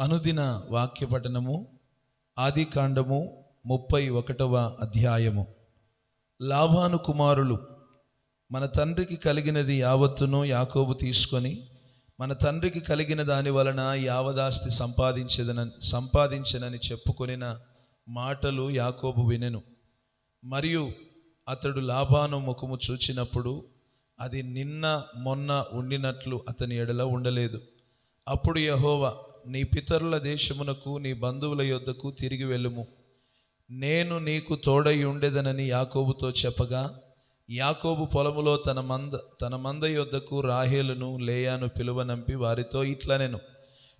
అనుదిన వాక్య పఠనము ఆది కాండము ముప్పై ఒకటవ అధ్యాయము. లాభాను కుమారులు మన తండ్రికి కలిగినది యావత్తును యాకోబు తీసుకొని మన తండ్రికి కలిగిన దాని వలన యావదాస్తి సంపాదించదనని సంపాదించనని చెప్పుకొనిన మాటలు యాకోబు వినెను. మరియు అతడు లాభాను ముఖము చూచినప్పుడు అది నిన్న మొన్న ఉండినట్లు అతని ఎడల ఉండలేదు. అప్పుడు యహోవా నీ పితరుల దేశమునకు నీ బంధువుల యొద్దకు తిరిగి వెళ్ళుము. నేను నీకు తోడై ఉండేదనని యాకోబుతో చెప్పగా యాకోబు పొలములో తన మంద తన మంద యొద్దకు రాహేలును లేయాను పిలువనంపి వారితో ఇట్లనెను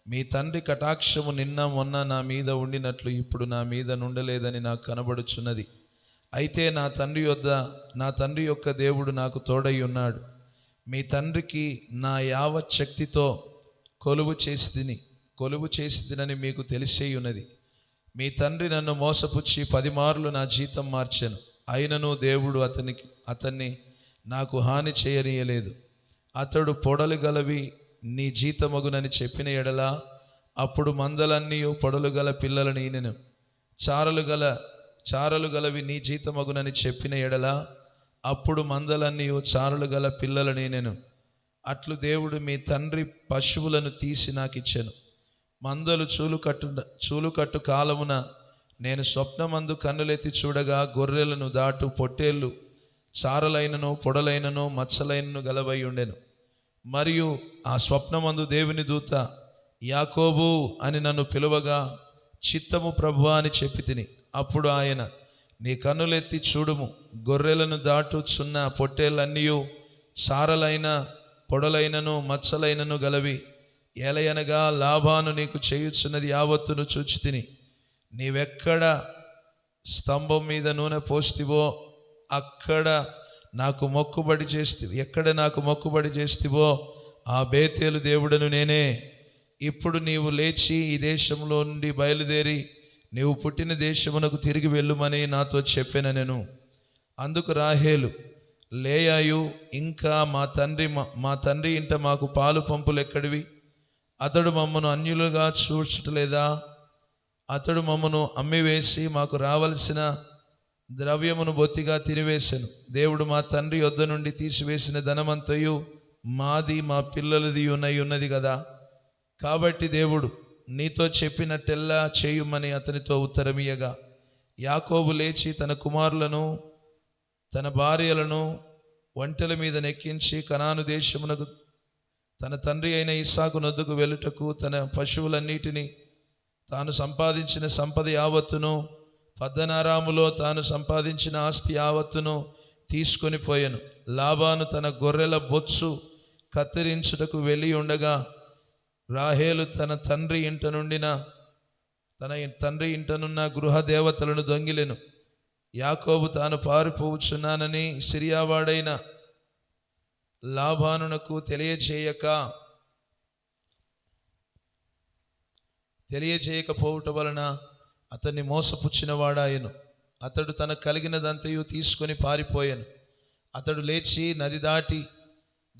మీ తండ్రి కటాక్షము నిన్న మొన్న నా మీద ఉండినట్లు ఇప్పుడు నా మీద నుండలేదని నాకు కనబడుచున్నది. అయితే నా తండ్రి యొద్ద నా తండ్రి యొక్క దేవుడు నాకు తోడై ఉన్నాడు. మీ తండ్రికి నా యావత్ శక్తితో కొలువు చేసి తిని కొలువు చేసిందినని మీకు తెలిసే ఉన్నది మీ తండ్రి నన్ను మోసపుచ్చి పది మార్లు నా జీతం మార్చాను. అయినను దేవుడు అతనికి అతన్ని నాకు హాని చేయనీయలేదు. అతడు పొడలు గలవి నీ జీతమగునని చెప్పిన ఎడల అప్పుడు మందలన్నీ పొడలు గల పిల్లలని నేను చారలు గల చారలు గలవి నీ జీతమగునని చెప్పిన ఎడల అప్పుడు మందలన్నీ చారలు గల పిల్లలని నేను అట్లు దేవుడు మీ తండ్రి పశువులను తీసి నాకు ఇచ్చాను మందలు చూలు చూలుకట్టు చూలుకట్టు కాలమున నేను స్వప్నమందు కన్నులెత్తి చూడగా గొర్రెలను దాటు పొట్టేళ్ళు చారలైనను పొడలైనను మచ్చలైనను గలవై ఉండెను. మరియు ఆ స్వప్నమందు దేవుని దూత యాకోబు అని నన్ను పిలువగా చిత్తము ప్రభు అని చెప్పి తిని అప్పుడు ఆయన నీ కన్నులెత్తి చూడుము. గొర్రెలను దాటుచున్న పొట్టేళ్ళన్నీ సారలైన పొడలైనను మచ్చలైనను గలవి. ఏలయనగా లాభాను నీకు చేయుచున్నది యావత్తును చూచి తిని. నీవెక్కడ స్తంభం మీద నూనె పోస్తివో అక్కడ నాకు మొక్కుబడి చేస్తే ఎక్కడ నాకు మొక్కుబడి చేస్తివో ఆ బేతేలు దేవుడను నేనే. ఇప్పుడు నీవు లేచి ఈ దేశంలో నుండి బయలుదేరి నీవు పుట్టిన దేశమునకు తిరిగి వెళ్ళుమని నాతో చెప్పిన నేను. అందుకు రాహేలు లేయాయు ఇంకా మా తండ్రి మా- మా తండ్రి ఇంట మాకు పాలు పంపులు ఎక్కడివి? అతడు మమ్మను అన్యులుగా చూచట్లేదా? అతడు మమ్మను అమ్మివేసి మాకు రావలసిన ద్రవ్యమును బొత్తిగా తిరివేశాను దేవుడు మా తండ్రి యొద్ద నుండి తీసివేసిన ధనమంతయు మాది మా పిల్లలది ఉన్నయి ఉన్నది కదా కాబట్టి దేవుడు నీతో చెప్పినట్టెల్లా చేయుమని అతనితో ఉత్తరమియగా యాకోబు లేచి తన కుమారులను తన భార్యలను ఒంటెల మీద నెక్కించి కనాను దేశమునకు తన తండ్రి అయిన ఇస్సాకు నొద్దుకు వెళ్ళుటకు తన పశువులన్నిటినీ తాను సంపాదించిన సంపద యావత్తును పద్దనారాములో తాను సంపాదించిన ఆస్తి యావత్తును తీసుకొని పోయాను. లాభాను తన గొర్రెల బొత్సు కత్తిరించుటకు వెళ్ళి ఉండగా రాహేలు తన తండ్రి ఇంట నుండిన తన తండ్రి ఇంటనున్న గృహ దేవతలను దొంగిలెను. యాకోబు తాను పారిపోవచ్చున్నానని సిరియావాడైన లాభానునకు తెలియచేయక తెలియచేయకపోవట వలన అతన్ని మోసపుచ్చినవాడాయను. అతడు తన కలిగినదంతయు తీసుకొని పారిపోయాను. అతడు లేచి నది దాటి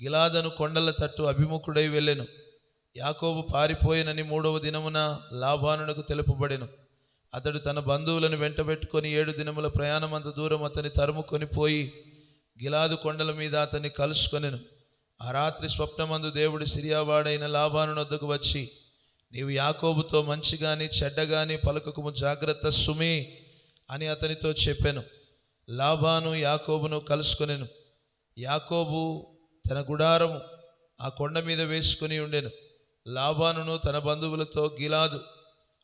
గిలాదను కొండల తట్టు అభిముఖుడై వెళ్ళెను. యాకోబు పారిపోయినని మూడవ దినమున లాభానునకు తెలుపబడెను. అతడు తన బంధువులను వెంటబెట్టుకొని ఏడు దినముల ప్రయాణమంత దూరం అతని తరుముకొని పోయి గిలాదు కొండల మీద అతన్ని కలుసుకొనెను. ఆ రాత్రి స్వప్నమందు దేవుడు సిరియావాడైన లాభాను వద్దకు వచ్చి నీవు యాకోబుతో మంచిగాని చెడ్డగాని పలుకకుము జాగ్రత్త సుమి అని అతనితో చెప్పాను. లాభాను యాకోబును కలుసుకొనెను. యాకోబు తన గుడారము ఆ కొండ మీద వేసుకుని ఉండెను. లాభానును తన బంధువులతో గిలాదు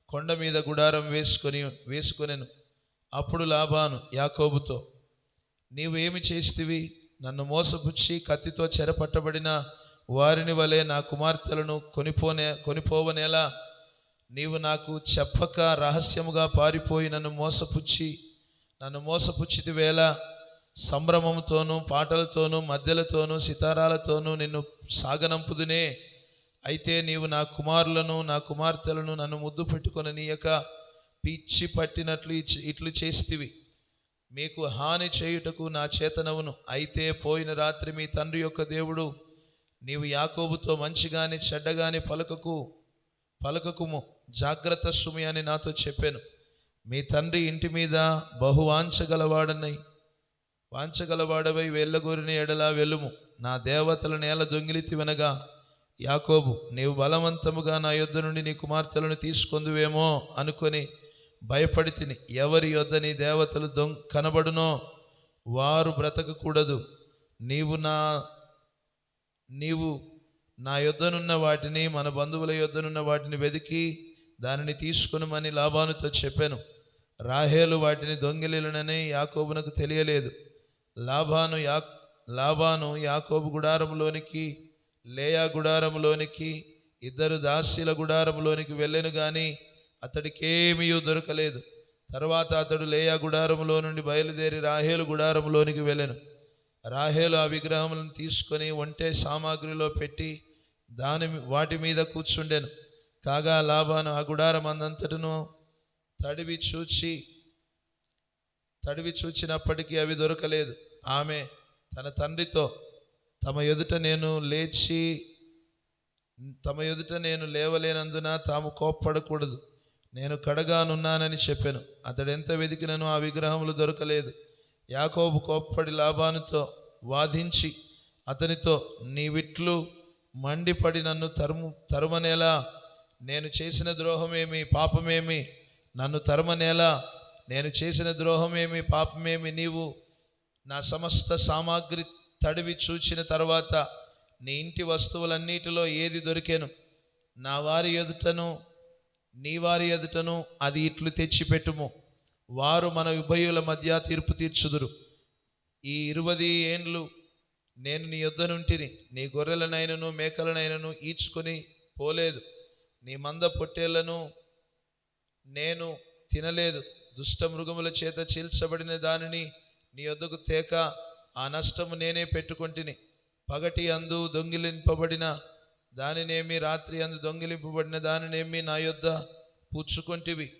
కొండ మీద గుడారం వేసుకొని వేసుకొనెను. అప్పుడు లాభాను యాకోబుతో నీవు ఏమి చేస్తివి? నన్ను మోసపుచ్చి కత్తితో చెరపట్టబడిన వారిని వలె నా కుమార్తెలను కొనిపోనే కొనిపోవనేలా నీవు నాకు చెప్పక రహస్యముగా పారిపోయి నన్ను మోసపుచ్చి నన్ను మోసపుచ్చితి వేళ సంభ్రమంతోనూ పాటలతోనూ మధ్యలతోనూ సితారాలతోనూ నిన్ను సాగనంపుదునే. అయితే నీవు నా కుమారులను నా కుమార్తెలను నన్ను ముద్దు పెట్టుకొని నీయక పిచ్చి పట్టినట్లు ఇచ్చి- ఇట్లు చేస్తివి. మీకు హాని చేయుటకు నా చేతనవును. అయితే పోయిన రాత్రి మీ తండ్రి యొక్క దేవుడు నీవు యాకోబుతో మంచిగాని చెడ్డగాని పలకకు పలకకుము. జాగ్రత్త సుమి అని నాతో చెప్పాను. మీ తండ్రి ఇంటి మీద బహు వాంచగలవాడనై వాంచగలవాడవై వెళ్ళగోరిన ఎడల వెలుము నా దేవతల నేల దొంగిలితి వినగా యాకోబు నీవు బలవంతముగా నా యుద్ధ నుండి నీ కుమార్తెలను తీసుకొందువేమో అనుకొని భయపడి తిని ఎవరి యొద్ద నీ దేవతలు దొంగ కనబడునో వారు బ్రతకకూడదు. నీవు నా నీవు నా యొద్దనున్న వాటిని మన బంధువుల యొద్దనున్న వాటిని వెతికి దానిని తీసుకునమని లాభానుతో చెప్పాను. రాహేలు వాటిని దొంగిలినని యాకోబునకు తెలియలేదు. లాభాను యా లాభాను యాకోబు గుడారంలోనికి లేయా గుడారంలోనికి ఇద్దరు దాసీల గుడారంలోనికి వెళ్ళాను కానీ అతడికేమీ దొరకలేదు. తర్వాత అతడు లేయా గుడారంలో నుండి బయలుదేరి రాహేలు గుడారంలోనికి వెళ్ళాను. రాహేలు ఆ విగ్రహములను తీసుకొని ఒంటె సామాగ్రిలో పెట్టి దాని వాటి మీద కూర్చుండెను. కాగా లాభాను ఆ గుడారం అందంతటను తడివి చూచి తడివి చూచినప్పటికీ అవి దొరకలేదు. ఆమె తన తండ్రితో తమ ఎదుట నేను లేచి తమ ఎదుట నేను లేవలేనందున తాము కోప్పడకూడదు. నేను కడగానున్నానని చెప్పాను. అతడు ఎంత వెతికినను ఆ విగ్రహములు దొరకలేదు. యాకోబు కోప్పడి లాభానుతో వాదించి అతనితో నీ విట్లు మండిపడి నన్ను తరుము తరుమనేలా? నేను చేసిన ద్రోహమేమి? పాపమేమి? నన్ను తరుమనేలా? నేను చేసిన ద్రోహమేమి? పాపమేమి? నీవు నా సమస్త సామాగ్రి తడివి చూచిన తర్వాత నీ ఇంటి వస్తువులన్నిటిలో ఏది దొరికాను? నా వారి ఎదుటను నీ వారి ఎదుటను అది ఇట్లు తెచ్చిపెట్టుము. వారు మన ఉభయుల మధ్య తీర్పు తీర్చుదురు. ఈ ఇరువది ఏండ్లు నేను నీ యొద్ద నుంటిని నీ గొర్రెలనైనను మేకలనైనను ఈడ్చుకొని పోలేదు. నీ మంద పొట్టేళ్ళను నేను తినలేదు. దుష్ట మృగముల చేత చీల్చబడిన దానిని నీ వద్దకు తేక ఆ నష్టము నేనే పెట్టుకొంటిని. పగటి అందు దొంగిలింపబడిన దానినేమి రాత్రి అందు దొంగిలింపబడిన దానినేమి నా యొద్ద పుచ్చుకొంటివి.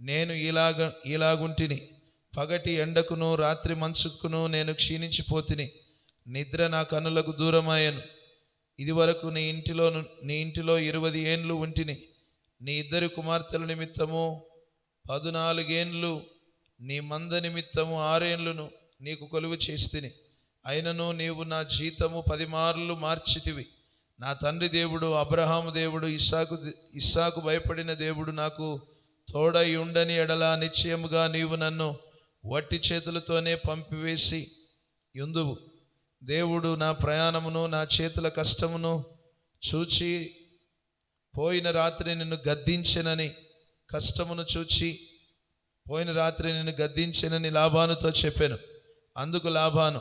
నేను ఇలాగ ఇలాగుంటిని పగటి ఎండకును రాత్రి మంచుకును నేను క్షీణించిపోతిని. నిద్ర నా కనులకు దూరమాయను. ఇదివరకు నీ ఇంటిలో నీ ఇంటిలో ఇరవై ఏండ్లు ఉంటిని. నీ ఇద్దరి కుమార్తెల నిమిత్తము పదునాలుగేండ్లు నీ మంద నిమిత్తము ఆరేండ్లను నీకు కొలువు చేస్తిని. అయినను నీవు నా జీతము పది మార్లు మార్చితివి. నా తండ్రి దేవుడు అబ్రహాము దేవుడు ఇస్సాకు ఇస్సాకు భయపడిన దేవుడు నాకు తోడై ఉండని ఎడల నిశ్చయముగా నీవు నన్ను వట్టి చేతులతోనే పంపివేసి ఎందువు దేవుడు నా ప్రయాణమును నా చేతుల కష్టమును చూచి పోయిన రాత్రి నిన్ను గద్దించినని కష్టమును చూచి పోయిన రాత్రి నిన్ను గద్దించినని లాభానుతో చెప్పాను. అందుకు లాభాను.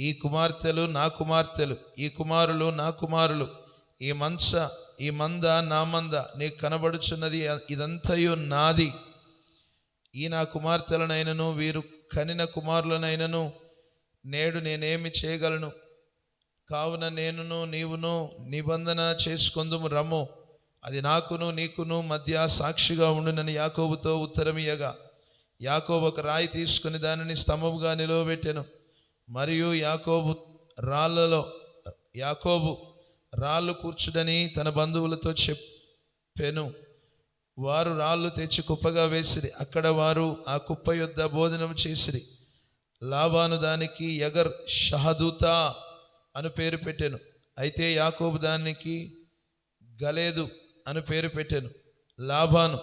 ఈ కుమార్తెలు నా కుమార్తెలు ఈ కుమారులు నా కుమారులు ఈ మంచ ఈ మంద నా మంద నీకు కనబడుచున్నది ఇదంతయు నాది. ఈ నా కుమార్తెలనైనను వీరు కనిన కుమారులనైనను నేడు నేనేమి చేయగలను? కావున నేనును నీవును నిబంధన చేసుకుందుము రమ్ము. అది నాకును నీకును మధ్య సాక్షిగా ఉండునని యాకోబుతో ఉత్తరమియగా యాకోబు ఒక రాయి తీసుకుని దానిని స్తంభముగా నిలవబెట్టెను. మరియు యాకోబు రాళ్ళలో యాకోబు రాళ్ళు కూర్చుడని తన బంధువులతో చెప్పెను. వారు రాళ్ళు తెచ్చి కుప్పగా వేసిరి. అక్కడ వారు ఆ కుప్ప యొద్ద భోజనం చేసిరి. లాభాను దానికి యగర్ షహదూతా అని పేరు పెట్టాను. అయితే యాకోబు దానికి గలేదు అని పేరు పెట్టాను. లాభాను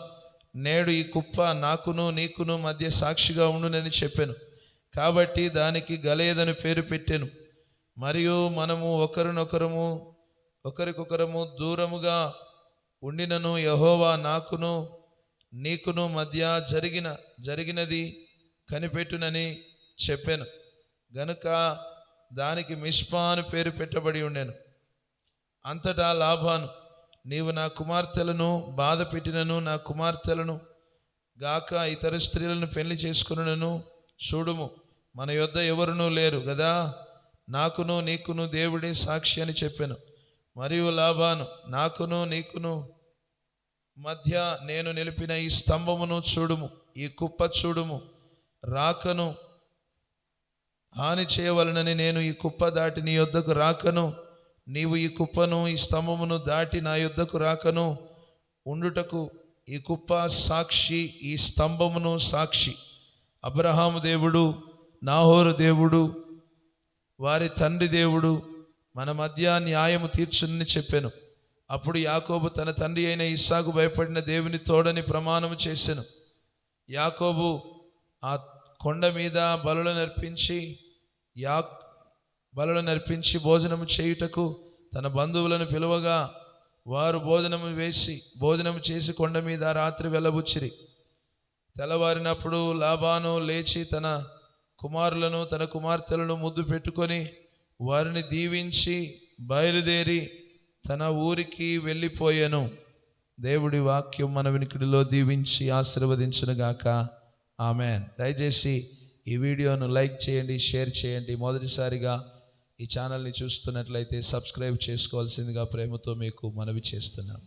నేడు ఈ కుప్ప నాకును నీకును మధ్య సాక్షిగా ఉండునని చెప్పాను. కాబట్టి దానికి గలేదని పేరు పెట్టాను. మరియు మనము ఒకరినొకరము ఒకరికొకరము దూరముగా ఉండినను యహోవా నాకును నీకును మధ్య జరిగిన జరిగినది కనిపెట్టునని చెప్పాను. గనుక దానికి మిష్పా అని పేరు పెట్టబడి ఉండాను. అంతటా లాభాను. నీవు నా కుమార్తెలను బాధ పెట్టినను నా కుమార్తెలను గాక ఇతర స్త్రీలను పెళ్ళి చేసుకున్నను చూడుము. మన యొద్ద ఎవరునూ లేరు కదా నాకును నీకును దేవుడే సాక్షి అని చెప్పాను. మరియు లాభాను నాకును నీకును మధ్య నేను నిలిపిన ఈ స్తంభమును చూడుము ఈ కుప్ప చూడుము రాకను హాని చేయవలనని నేను ఈ కుప్ప దాటి నీ యొద్దకు రాకను నీవు ఈ కుప్పను ఈ స్తంభమును దాటి నా యొద్దకు రాకను ఉండుటకు ఈ కుప్ప సాక్షి ఈ స్తంభమును సాక్షి. అబ్రహాము దేవుడు నాహోరు దేవుడు వారి తండ్రి దేవుడు మన మధ్య న్యాయము తీర్చునని చెప్పాను. అప్పుడు యాకోబు తన తండ్రి అయిన ఇస్సాకు భయపడిన దేవుని తోడని ప్రమాణము చేశాను. యాకోబు ఆ కొండ మీద బలులు నర్పించి యా బలులు నర్పించి భోజనము చేయుటకు తన బంధువులను పిలువగా వారు భోజనము వేసి భోజనము చేసి కొండ మీద రాత్రి వెళ్ళబుచ్చిరి తెల్లవారినప్పుడు లాభాను లేచి తన కుమారులను తన కుమార్తెలను ముద్దు పెట్టుకొని వారిని దీవించి బయలుదేరి తన ఊరికి వెళ్ళిపోయాను. దేవుడి వాక్యం మన వినికిడిలో దీవించి ఆశీర్వదించునుగాక. ఆమె దయచేసి ఈ వీడియోను లైక్ చేయండి షేర్ చేయండి. మొదటిసారిగా ఈ ఛానల్ని చూస్తున్నట్లయితే సబ్స్క్రైబ్ చేసుకోవాల్సిందిగా ప్రేమతో మీకు మనవి చేస్తున్నాం.